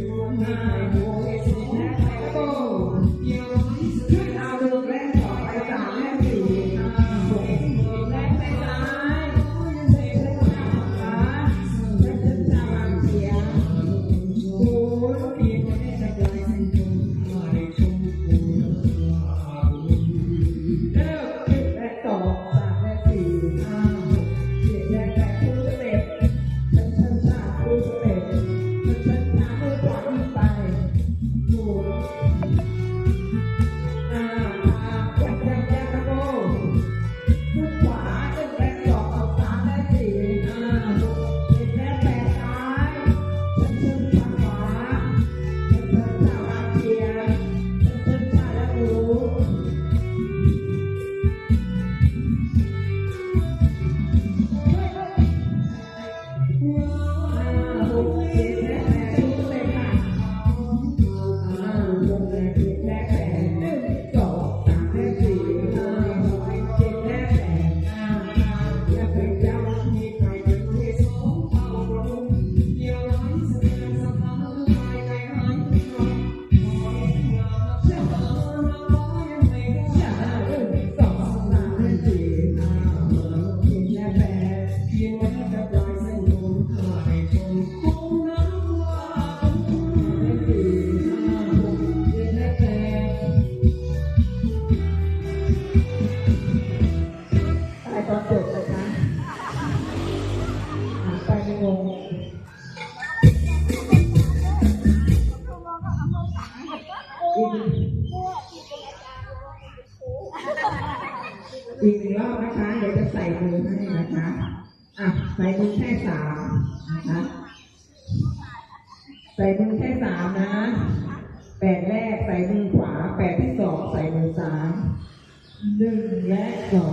you อีกหนึ่งรอบนะคะเดี๋ยวจะใส่มือให้นะคะอะใส่มือแค่สามนะคะใส่มือแค่สามนะแปดแรกใส่มือขวาแปดที่สองใส่มือสามหนึ่งและสอง